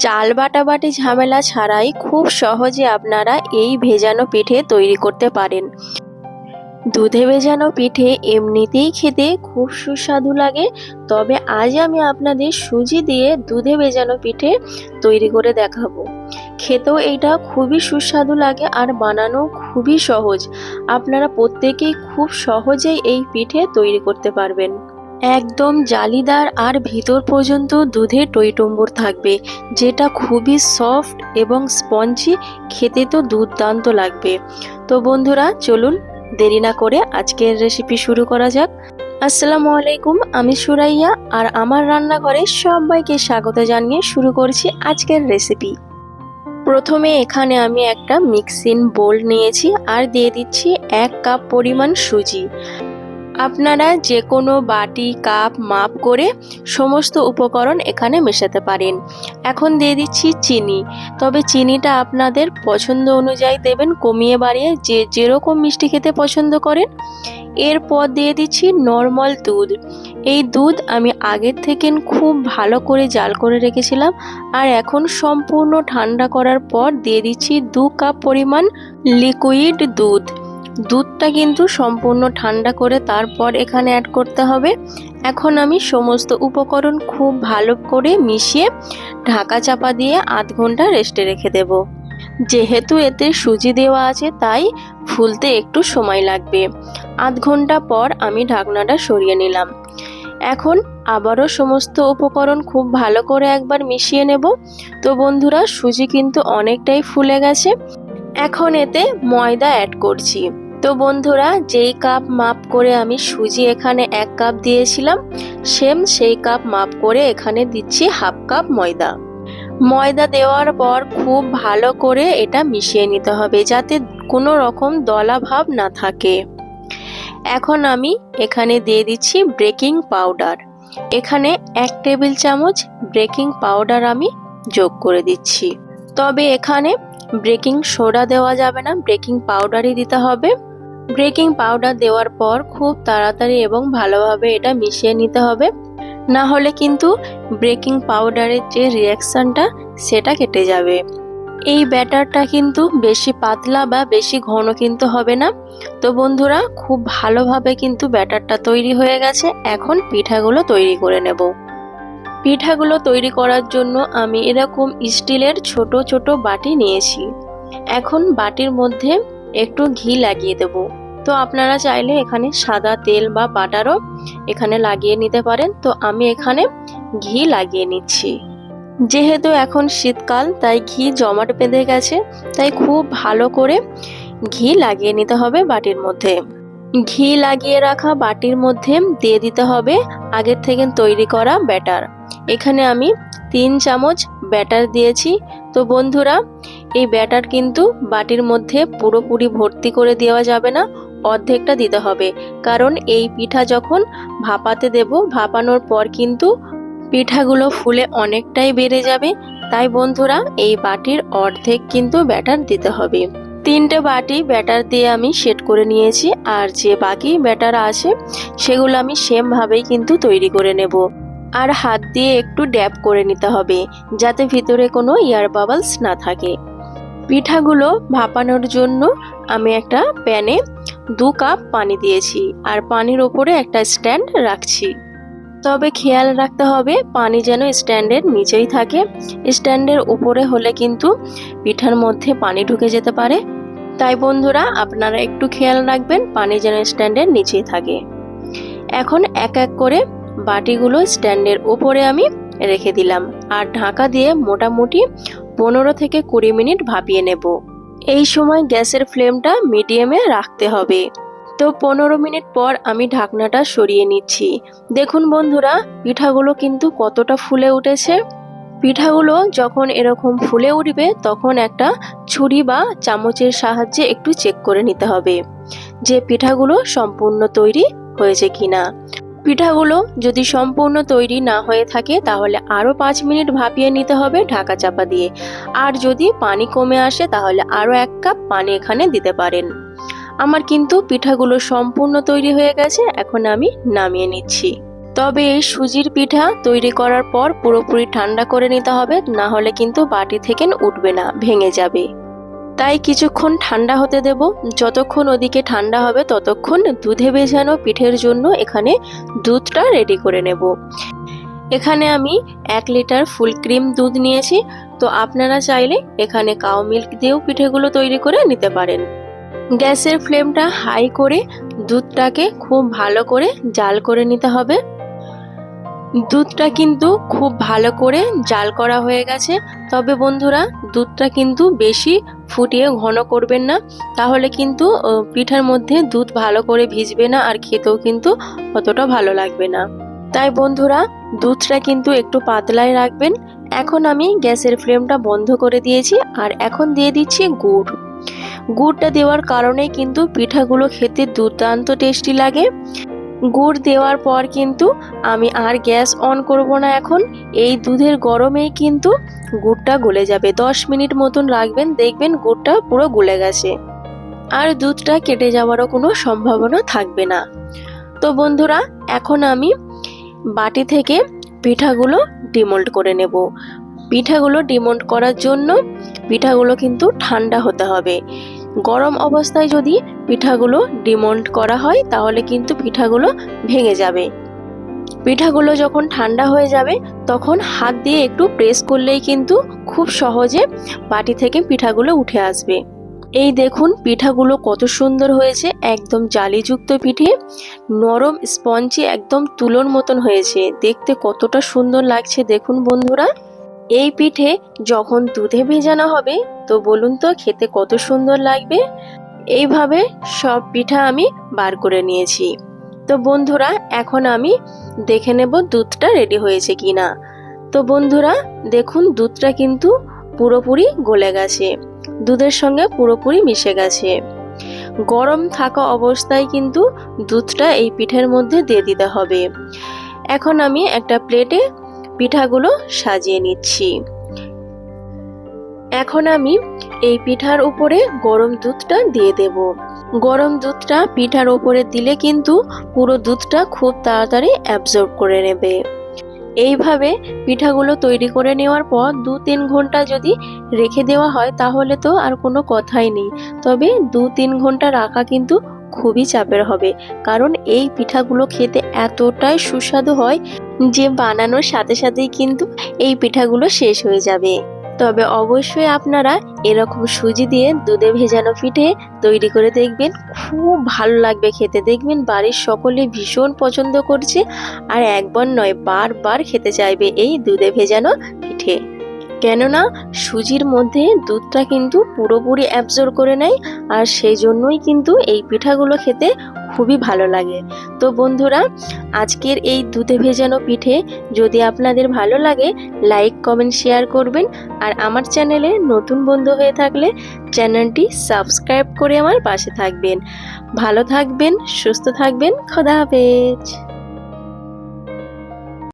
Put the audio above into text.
চাল বাটাবাটি ঝামেলা ছাড়াই খুব সহজে আপনারা এই ভেজানো পিঠে তৈরি করতে পারেন। দুধে ভেজানো পিঠে এমনিতেই খেতে খুব সুস্বাদু লাগে, তবে আজ আমি আপনাদের সুজি দিয়ে দুধে ভেজানো পিঠে তৈরি করে দেখাবো। খেতেও এটা খুবই সুস্বাদু লাগে আর বানানো খুবই সহজ। আপনারা প্রত্যেকেই খুব সহজেই এই পিঠে তৈরি করতে পারবেন। একদম জালিদার আর ভিতর পর্যন্ত দুধের টইটম্বুর থাকবে, যেটা খুবই সফট এবং স্পঞ্জি, খেতে তো দুর্দান্ত লাগবে। তো বন্ধুরা, চলুন দেরি না করে আজকের রেসিপি শুরু করা যাক। আসসালামু আলাইকুম, আমি সুরাইয়া আর আমার রান্নাঘরে সবাইকে স্বাগত জানিয়ে শুরু করছি আজকের রেসিপি প্রথমে এখানে আমি একটা মিক্সিং বোল নিয়েছি আর দিয়ে দিচ্ছি এক কাপ পরিমাণ সুজি। আপনারা যে কোনো বাটি, কাপ মাপ করে সমস্ত উপকরণ এখানে মেশাতে পারেন। এখন দিয়ে দিচ্ছি চিনি। তবে চিনিটা আপনাদের পছন্দ অনুযায়ী দেবেন, কমিয়ে বাড়িয়ে যে যেরকম মিষ্টি খেতে পছন্দ করেন। এরপর দিয়ে দিচ্ছি নর্মাল দুধ। এই দুধ আমি আগের থেকে খুব ভালো করে জাল করে রেখেছিলাম আর এখন সম্পূর্ণ ঠান্ডা করার পর দিয়ে দিচ্ছি দু কাপ পরিমাণ লিকুইড দুধ। দুধটা কিন্তু সম্পূর্ণ ঠান্ডা করে তারপর এখানে অ্যাড করতে হবে। এখন আমি সমস্ত উপকরণ খুব ভালো করে মিশিয়ে ঢাকা চাপা দিয়ে আধ ঘণ্টা রেস্টে রেখে দেব। যেহেতু এতে সুজি দেওয়া আছে, তাই ফুলতে একটু সময় লাগবে। আধ ঘণ্টা পর আমি ঢাকনাটা সরিয়ে নিলাম। এখন আবারও সমস্ত উপকরণ খুব ভালো করে একবার মিশিয়ে নেব। তো বন্ধুরা, সুজি কিন্তু অনেকটাই ফুলে গেছে। এখন এতে ময়দা অ্যাড করছি। তো বন্ধুরা, যেই কাপ মাপ করে আমি সুজি এখানে এক কাপ দিয়েছিলাম, সেম সেই কাপ মাপ করে এখানে দিচ্ছি হাফ কাপ ময়দা। ময়দা দেওয়ার পর খুব ভালো করে এটা মিশিয়ে নিতে হবে যাতে কোনো রকম দলা ভাব না থাকে। এখন আমি এখানে দিয়ে দিচ্ছি ব্রেকিং পাউডার। এখানে এক টেবিল চামচ ব্রেকিং পাউডার আমি যোগ করে দিচ্ছি। তবে এখানে ব্রেকিং সোডা দেওয়া যাবে না, ব্রেকিং পাউডারই দিতে হবে। বেকিং পাউডার দেওয়ার পর খুব তাড়াতাড়ি এবং ভালোভাবে এটা মিশিয়ে নিতে হবে। না হলে কিন্তু ব্রেকিং পাউডারের যে রিয়াকশানটা সেটা কেটে যাবে। এই ব্যাটারটা কিন্তু বেশি পাতলা বা বেশি ঘন কিন্তু হবে না। তো বন্ধুরা, খুব ভালোভাবে কিন্তু ব্যাটারটা তৈরি হয়ে গেছে। এখন পিঠাগুলো তৈরি করে নেব। পিঠাগুলো তৈরি করার জন্য আমি এরকম স্টিলের ছোট ছোট বাটি নিয়েছি। এখন বাটির মধ্যে একটু ঘি লাগিয়ে দেব। তো আপনারা চাইলে এখানে সাদা তেল বা বাটারও এখানে লাগিয়ে নিতে পারেন। তো আমি এখানে ঘি লাগিয়ে নিচ্ছি। যেহেতু এখন শীতকাল, তাই ঘি জমাট বেঁধে গেছে, তাই খুব ভালো করে ঘি লাগিয়ে নিতে হবে বাটির মধ্যে। ঘি লাগিয়ে রাখা বাটির মধ্যে দিয়ে দিতে হবে আগের থেকে তৈরি করা ব্যাটার। এখানে আমি তিন চামচ ব্যাটার দিয়েছি। তো বন্ধুরা, এই ব্যাটার কিন্তু বাটির মধ্যে পুরোপুরি ভর্তি করে দেওয়া যাবে না। অর্ধেকটা দিতে হবে। কারণ এই পিঠা যখন ভাপাতে দেব, ভাপানোর পর কিন্তু পিঠাগুলো ফুলে অনেকটাই বেড়ে যাবে। তাই বন্ধুরা, এই বাটির অর্ধেক কিন্তু ব্যাটার দিতে হবে। তিনটে বাটি ব্যাটার দিয়ে আমি সেট করে নিয়েছি। আর যে বাকি ব্যাটার আছে, সেগুলো আমি সেমভাবেই কিন্তু তৈরি করে নেব। আর হাত দিয়ে একটু ড্যাপ করে নিতে হবে, যাতে ভিতরে কোনো ইয়ার বাবলস না থাকে। পিঠাগুলো ভাপানোর জন্য আমি একটা প্যানে দু কাপ পানি দিয়েছি আর পানির ওপরে একটা স্ট্যান্ড রাখছি। তবে খেয়াল রাখতে হবে, পানি যেন স্ট্যান্ডের নিচেই থাকে। স্ট্যান্ডের উপরে হলে কিন্তু পিঠার মধ্যে পানি ঢুকে যেতে পারে। তাই বন্ধুরা, আপনারা একটু খেয়াল রাখবেন, পানি যেন স্ট্যান্ডের নিচেই থাকে। এখন এক এক করে বাটিগুলো স্ট্যান্ডের উপরে আমি রেখে দিলাম। আর ঢাকা দিয়ে মোটামুটি পনেরো থেকে কুড়ি মিনিট ভাপিয়ে নেব। এই সময় গ্যাসের ফ্লেমটা মিডিয়ামে রাখতে হবে। তো পনেরো মিনিট পর আমি ঢাকনাটা সরিয়ে নিচ্ছি। দেখুন বন্ধুরা, পিঠাগুলো কিন্তু কতটা ফুলে উঠেছে। পিঠাগুলো যখন এরকম ফুলে উঠবে, তখন একটা ছুরি বা চামচের সাহায্যে একটু চেক করে নিতে হবে যে পিঠাগুলো সম্পূর্ণ তৈরি হয়েছে কিনা। পিঠাগুলো যদি সম্পূর্ণ তৈরি না হয়ে থাকে, তাহলে আরও পাঁচ মিনিট ভাপিয়ে নিতে হবে ঢাকা চাপা দিয়ে। আর যদি পানি কমে আসে, তাহলে আরও এক কাপ পানি এখানে দিতে পারেন। আমার কিন্তু পিঠাগুলো সম্পূর্ণ তৈরি হয়ে গেছে, এখন আমি নামিয়ে নিচ্ছি। তবে এই সুজির পিঠা তৈরি করার পর পুরোপুরি ঠান্ডা করে নিতে হবে, না হলে কিন্তু বাটি থেকে উঠবে না, ভেঙে যাবে। তাই কিছুক্ষণ ঠান্ডা হতে দেব। যতক্ষণ ওদিকে ঠান্ডা হবে, ততক্ষণ দুধে ভেজানো পিঠের জন্য এখানে দুধটা রেডি করে নেব। এখানে আমি এক লিটার ফুল ক্রিম দুধ নিয়েছি। তো আপনারা চাইলে এখানে কাউ মিল্ক দিয়েও পিঠেগুলো তৈরি করে নিতে পারেন। গ্যাসের ফ্লেমটা হাই করে দুধটাকে খুব ভালো করে জাল করে নিতে হবে। দুধটা কিন্তু খুব ভালো করে জাল করা হয়ে গেছে। তবে বন্ধুরা, দুধটা কিন্তু বেশি ফুটিয়ে ঘন করবেন না। তাহলে কিন্তু পিঠার মধ্যে দুধ ভালো করে ভিজবে না আর খেতেও কিন্তু অতটা ভালো লাগবে না। তাই বন্ধুরা, দুধটা কিন্তু একটু পাতলায় রাখবেন। এখন আমি গ্যাসের ফ্লেমটা বন্ধ করে দিয়েছি আর এখন দিয়ে দিচ্ছি গুড়। গুড়টা দেওয়ার কারণে কিন্তু পিঠাগুলো খেতে দুর্দান্ত টেস্টি লাগে। গুড় দেওয়ার পর কিন্তু আমি আর গ্যাস অন করব না এখন। এই দুধের গরমেই কিন্তু গুড়টা গলে যাবে। দশ মিনিট মতন রাখবেন, দেখবেন গুড়টা পুরো গলে গেছে। আর দুধটা কেটে যাওয়ারও কোনো সম্ভাবনা থাকবে না। তো বন্ধুরা, এখন আমি বাটি থেকে পিঠাগুলো ডিমোল্ড করে নেব। পিঠাগুলো ডিমোল্ড করার জন্য পিঠাগুলো কিন্তু ঠান্ডা হতে হবে। গরম অবস্থায় যদি পিঠাগুলো ডিমোল্ড করা হয়, তাহলে কিন্তু পিঠাগুলো ভেঙে যাবে। পিঠাগুলো যখন ঠান্ডা হয়ে যাবে, তখন হাত দিয়ে একটু প্রেস করলেই কিন্তু খুব সহজে বাটি থেকে পিঠাগুলো উঠে আসবে। এই দেখুন পিঠাগুলো কত সুন্দর হয়েছে, একদম জালিযুক্ত পিঠে। নরম স্পঞ্জি একদম তুলোর মতন হয়েছে। দেখতে কতটা সুন্দর লাগছে, দেখুন বন্ধুরা। এই পিঠে যখন দুধে ভেজানো হবে, তো বলুন তো খেতে কত সুন্দর লাগবে? এইভাবে সব পিঠা আমি বার করে নিয়েছি। তো বন্ধুরা, এখন আমি দেখে নেব দুধটা রেডি হয়েছে কি না তো বন্ধুরা, দেখুন দুধটা কিন্তু পুরোপুরি গলে গেছে। দুধের সঙ্গে পুরোপুরি মিশে গেছে। গরম থাকা অবস্থায় কিন্তু দুধটা এই পিঠের মধ্যে দিয়ে দিতে হবে। এখন আমি একটা প্লেটে পিঠাগুলো সাজিয়ে নিচ্ছি। এখন আমি এই পিঠার উপরে গরম দুধটা দিয়ে দেব। গরম দুধটা পিঠার উপরে দিলে কিন্তু পুরো দুধটা খুব তাড়াতাড়ি অ্যাবজর্ব করে নেবে। এইভাবে পিঠাগুলো তৈরি করে নেওয়ার পর দু তিন ঘণ্টা যদি রেখে দেওয়া হয় তাহলে তো আর কোনো কথাই নেই। তবে দু তিন ঘণ্টা রাখা কিন্তু খুবই চাপের হবে। কারণ এই পিঠাগুলো খেতে এতটাই সুস্বাদু হয় যে বানানোর সাথে সাথেই কিন্তু এই পিঠাগুলো শেষ হয়ে যাবে। তবে অবশ্যই আপনারা এরকম সুজি দিয়ে দুধে ভেজানো পিঠে তৈরি করে দেখবেন। খুব ভালো লাগবে খেতে। দেখবেন বাড়ির সকলে ভীষণ পছন্দ করছে আর একবার নয়, বারবার খেতে চাইবে এই দুধে ভেজানো পিঠে। কেননা সুজির মধ্যে দুধটা কিন্তু পুরোপুরি অ্যাবজর্ব করে নেয় আর সেই জন্যই কিন্তু এই পিঠাগুলো খেতে খুবই ভালো লাগে। তো বন্ধুরা, আজকের এই দুধে ভেজানো পিঠে যদি আপনাদের ভালো লাগে লাইক কমেন্ট শেয়ার করবেন। আর আমার চ্যানেলে নতুন বন্ধু হয়ে থাকলে চ্যানেলটি সাবস্ক্রাইব করে আমার পাশে থাকবেন। ভালো থাকবেন, সুস্থ থাকবেন, খোদা হাফেজ।